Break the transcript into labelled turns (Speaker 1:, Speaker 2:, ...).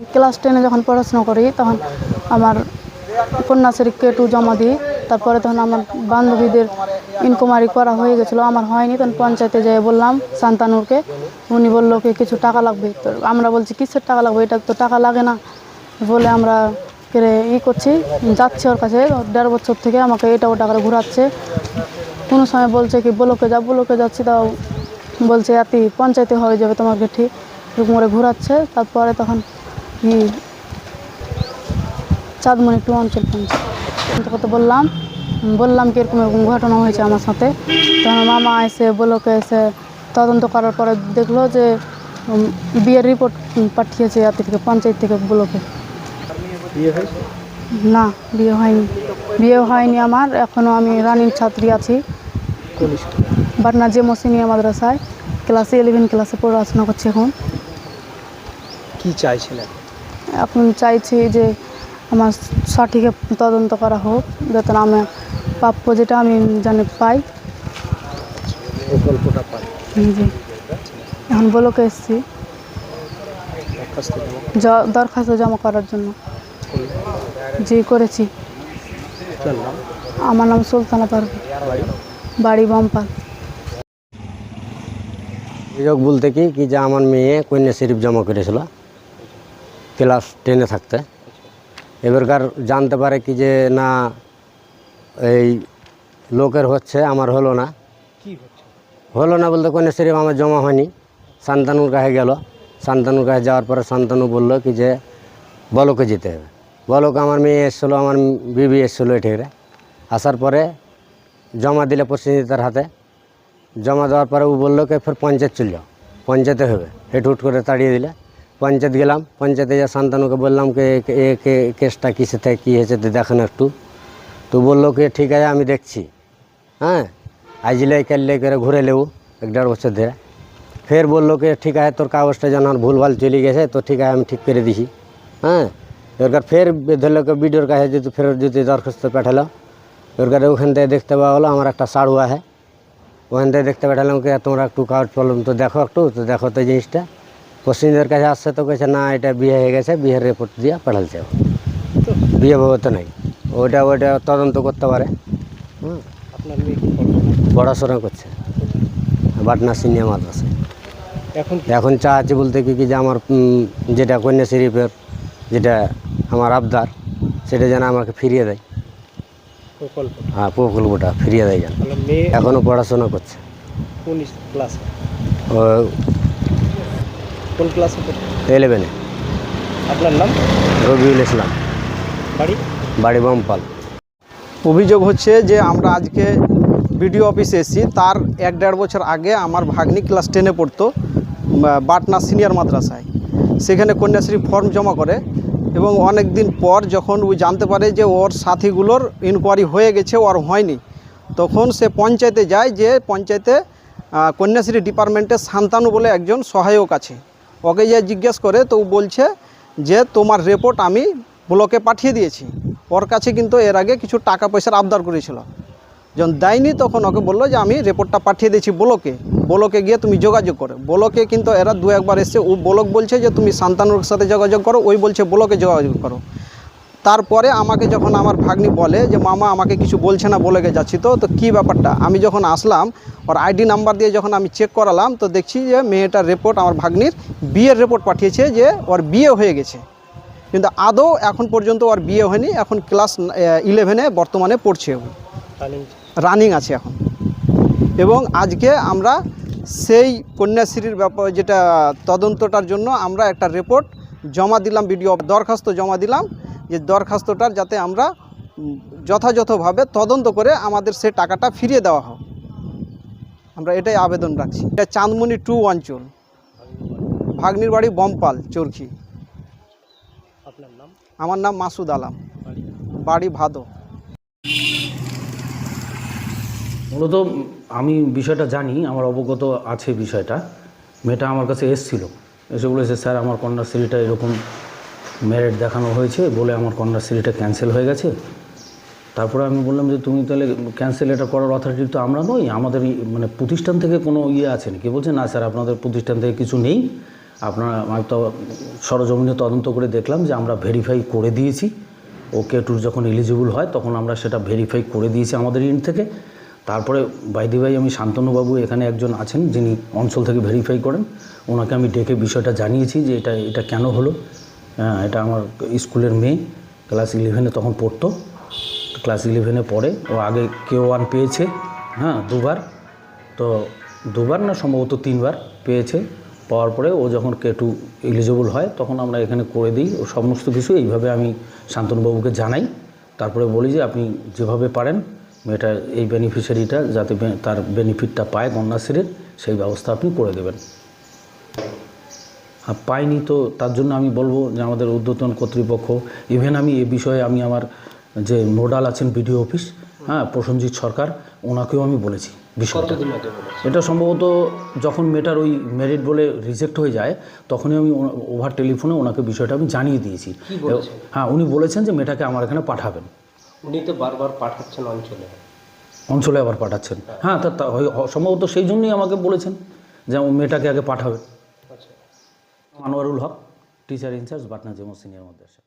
Speaker 1: Class টেনে যখন পড়াশোনা করি, তখন আমার কন্যাশ্রী কে টু জমা দিই। তারপরে তখন আমার বান্ধবীদের ইনকোয়ারি করা হয়ে গেছিল, আমার হয়নি। তখন পঞ্চায়েতে যেয়ে বললাম সান্তানুরকে উনি বলল কি কিছু টাকা লাগবে? তো আমরা বলছি, কিসের টাকা লাগবে? এটা তো টাকা লাগে না। বলে আমরা ই করছি, যাচ্ছি ওর কাছে। দেড় বছর থেকে আমাকে এটা ওটা করে ঘোরাচ্ছে। কোনো সময় বলছে কি, বলোকে যা, বলোকে যাচ্ছি। তাও বলছে এতি পঞ্চায়েতে হয়ে যাবে তোমাকে ঠিক। করে ঘোরাচ্ছে। তারপরে তখন ই চাঁদমণি টু অঞ্চল পঞ্চায়েত কত বললাম? বললাম কি এরকম এরকম ঘটনা হয়েছে আমার সাথে। তখন মামা এসে বলোকে এসে তদন্ত করার পরে দেখল যে বিয়ের রিপোর্ট পাঠিয়েছে এত থেকে পঞ্চায়েত থেকে বলোকে। না, বিয়ে হয়নি। বিয়ে হয়নি আমার এখনও আমি রানিং ছাত্রী আছি। বাটনা যে মসিনিয়া মাদ্রাসায়। ক্লাসে ইলেভেন ক্লাসে পড়াশোনা করছি এখন।
Speaker 2: কি চাইছিলেন?
Speaker 1: এখন চাইছি যে আমার সঠিক তদন্ত করা হোক যাতে না আমার প্রাপ্য যেটা আমি জানি পাই। জি। এখন বলোকে এসেছি।
Speaker 2: দরখাস্ত জমা
Speaker 1: জ- দরখাস্ত জমা করার জন্য। জি করেছি। আমার নাম সুলতানা পারভি।
Speaker 2: বাড়ি?
Speaker 1: বম্পাল।
Speaker 3: অভিযোগ বলতে কি কি যে আমার মেয়ে কন্যা শরীফ জমা করেছিল। ক্লাস টেনে থাকতে। এবারকার জানতে পারে কি যে না এই লোকের হচ্ছে আমার হলো না। হলো না বলতে কন্যা শরীফ আমার জমা হয়নি। শান্তানুর কাছে গেল। শান্তানুর কাছে যাওয়ার পরে শান্তানু বলল কি যে বলকে যেতে হবে। বলক আমার মেয়ে এসেছিল আমার বিবি এসেছিল এঠেরে আসার পরে জমা দিলে প্রতিনিধিতার হাতে। জমা দেওয়ার পরে ও বলল কি ফের পঞ্চায়েত চল যাও। পঞ্চায়েতে হবে। হেট হুট করে তাড়িয়ে দিলে। পঞ্চায়েত গেলাম, পঞ্চায়েতে যা শান্তানুকে বললাম কি এ- এ, কে- কেসটা কিসে থেকে কী হয়েছে তো দেখেন একটু। তো বলল কি, ঠিক আছে, আমি দেখছি। হ্যাঁ? আইজলে কাল্লে করে ঘুরে লেও এক দেড় বছর ধরে। ফের বলল কি, ঠিক আছে, তোর কাগজটা যেন আর ভুলভাল চলে গেছে, তো ঠিক আছে, আমি ঠিক করে দিছি। হ্যাঁ? এবার ফের ধরলো কি, বিডিওর কাছে যদি ফের যদি দরখাস্ত পাঠালো। এবার ওখান থেকে দেখতে পাওয়া হলো, আমার একটা সাড়ু আছে। ওখান থেকে দেখতে পাঠালাম কি, তোমরা একটু কাগজ প্রবলেম তো দেখো একটু, তো দেখো তো জিনিসটা। পশ্চিমদের কাছে আসছে তো কেছে না এটা বিয়ে হয়ে গেছে বিয়ের রিপোর্ট দিয়ে পাঠালছে। বিয়ে তো নাই। ওইটা ওইটা তদন্ত করতে পারে? পড়াশোনা করছে? বাটনা সিনিয়র মাদ্রাসায়
Speaker 2: এখন
Speaker 3: এখন চা আছে বলতে কি কি যে আমার যেটা কন্যা শরীফের যেটা আমার আবদার সেটা যেন আমাকে ফিরিয়ে দেয়। হ্যাঁ প্রকল্পটা ফিরিয়ে দেয় যেন। এখনও পড়াশোনা করছে।
Speaker 2: কোন ক্লাসে
Speaker 3: ও
Speaker 2: কোন ক্লাসে পড়ে?
Speaker 3: ইলেভেনে
Speaker 2: আপনার নাম?
Speaker 3: রবিউল ইসলাম।
Speaker 2: বাড়ি?
Speaker 3: বাড়ি বমপাল।
Speaker 4: অভিযোগ হচ্ছে যে আমরা আজকে বিডিও অফিসে এসেছি। তার এক দেড় বছর আগে আমার ভাগ্নি ক্লাস টেনে পড়তো বাটনা সিনিয়র মাদ্রাসায়। সেখানে কন্যাশ্রী ফর্ম জমা করে এবং অনেক দিন পর যখন ওই জানতে পারে যে ওর সাথীগুলোর ইনকোয়ারি হয়ে গেছে ওর হয়নি তখন সে পঞ্চায়েতে যায় যে পঞ্চায়েতে কন্যাশ্রী ডিপার্টমেন্টে শান্তানু বলে একজন সহায়ক আছে। ওকে যে জিজ্ঞেস করে, তো বলছে যে তোমার রিপোর্ট আমি ব্লকে পাঠিয়ে দিয়েছি। ওর কাছে কিন্তু এর আগে কিছু টাকা পয়সার আবদার করেছিল। যখন দেয়নি, তখন ওকে বলল যে আমি রিপোর্টটা পাঠিয়ে দিয়েছি ব্লকে ব্লকে গিয়ে তুমি যোগাযোগ করো। ব্লকে কিন্তু এরা দু একবার এসছে। ও ব্লক বলছে যে তুমি সান্তানুর সাথে যোগাযোগ করো, ওই বলছে ব্লকে যোগাযোগ করো। তারপরে আমাকে যখন আমার ভাগ্নি বলে যে মামা আমাকে কিছু বলছে না বলে যাচ্ছি তো তো কী ব্যাপারটা? আমি যখন আসলাম ওর আইডি নাম্বার দিয়ে যখন আমি চেক করালাম তো দেখছি যে মেয়েটার রিপোর্ট আমার ভাগ্নির বিয়ের রিপোর্ট পাঠিয়েছে যে ওর বিয়ে হয়ে গেছে। কিন্তু আদৌ এখন পর্যন্ত ওর বিয়ে হয়নি এখন ক্লাস ইলেভেনে বর্তমানে পড়ছে ও। রানিং আছে এখন। এবং আজকে আমরা সেই কন্যাশ্রীর ব্যাপার যেটা তদন্তটার জন্য আমরা একটা রিপোর্ট জমা দিলাম ভিডিও দরখাস্ত জমা দিলাম। যে দরখাস্তটার যাতে আমরা যথাযথভাবে তদন্ত করে আমাদের সে টাকাটা ফিরিয়ে দেওয়া হোক। আমরা এটাই আবেদন রাখছি। এটা চাঁদমণি টু অঞ্চল ভাগ্নির বাড়ি বমপাল চরখি।
Speaker 2: আপনার নাম?
Speaker 4: আমার নাম মাসুদ আলাম।
Speaker 2: বাড়ি?
Speaker 4: বাড়ি ভাদো।
Speaker 5: মূলত আমি বিষয়টা জানি আমার অবগত আছে বিষয়টা। মেয়েটা আমার কাছে এসছিল। এসে বলেছে স্যার আমার কন্যাশ্রীটা এরকম মেরিট দেখানো হয়েছে বলে আমার কন্যাশ্রীটা ক্যান্সেল হয়ে গেছে। তারপরে আমি বললাম যে, তুমি তাহলে ক্যান্সেল এটা করার অথরিটি তো আমরা নই, আমাদের মানে প্রতিষ্ঠান থেকে কোনো ইয়ে আছে নাকি? বলছে, না স্যার, আপনাদের প্রতিষ্ঠান থেকে কিছু নেই। আপনার, আমি তো সরজমিনে তদন্ত করে দেখলাম যে আমরা ভেরিফাই করে দিয়েছি। ও কে টুর যখন এলিজিবল হয়, তখন আমরা সেটা ভেরিফাই করে দিয়েছি আমাদের ইন থেকে। তারপরে বাইদি ভাই আমি শান্তনুবাবু এখানে একজন আছেন যিনি অঞ্চল থেকে ভেরিফাই করেন। ওনাকে আমি ডেকে বিষয়টা জানিয়েছি যে এটা এটা কেন হলো। হ্যাঁ এটা আমার স্কুলের মেয়ে, ক্লাস ইলেভেনে তখন পড়তো। ক্লাস ইলেভেনে পড়ে, ও আগে কে ওয়ান পেয়েছে হ্যাঁ দুবার। তো দুবার না, সম্ভবত তিনবার পেয়েছে। পাওয়ার পরে ও যখন কে টু এলিজিবল হয়, তখন আমরা এখানে করে দিই। ও সমস্ত কিছু এইভাবে আমি শান্তনুবাবুকে জানাই। তারপরে বলি যে, আপনি যেভাবে পারেন, মেয়েটা এই বেনিফিশিয়ারিটা যাতে তার বেনিফিটটা পায় কন্যাশ্রীর, সেই ব্যবস্থা আপনি করে দেবেন। পাইনি তো তার জন্য আমি বলব যে আমাদের ঊর্ধ্বতন কর্তৃপক্ষ ইভেন আমি এ বিষয়ে আমি আমার যে নোডাল আছেন বিডিও অফিস হ্যাঁ প্রসেনজিৎ সরকার ওনাকেও আমি বলেছি বিষয়টা। এটা সম্ভবত যখন মেয়েটার ওই মেরিট বলে রিজেক্ট হয়ে যায় তখনই আমি ওভার টেলিফোনে ওনাকে বিষয়টা আমি জানিয়ে দিয়েছি। হ্যাঁ উনি বলেছেন যে মেয়েটাকে আমার এখানে পাঠাবেন।
Speaker 2: উনি তো বারবার পাঠাচ্ছেন অঞ্চলে।
Speaker 5: অঞ্চলে আবার পাঠাচ্ছেন। হ্যাঁ। তা তা হয়- সম্ভবত সেই জন্যই আমাকে বলেছেন যে ও মেয়েটাকে আগে পাঠাবে।
Speaker 2: আচ্ছা
Speaker 5: Anwarul Haque teacher in charge বাটনা Jemo senior মাদ্রাসা।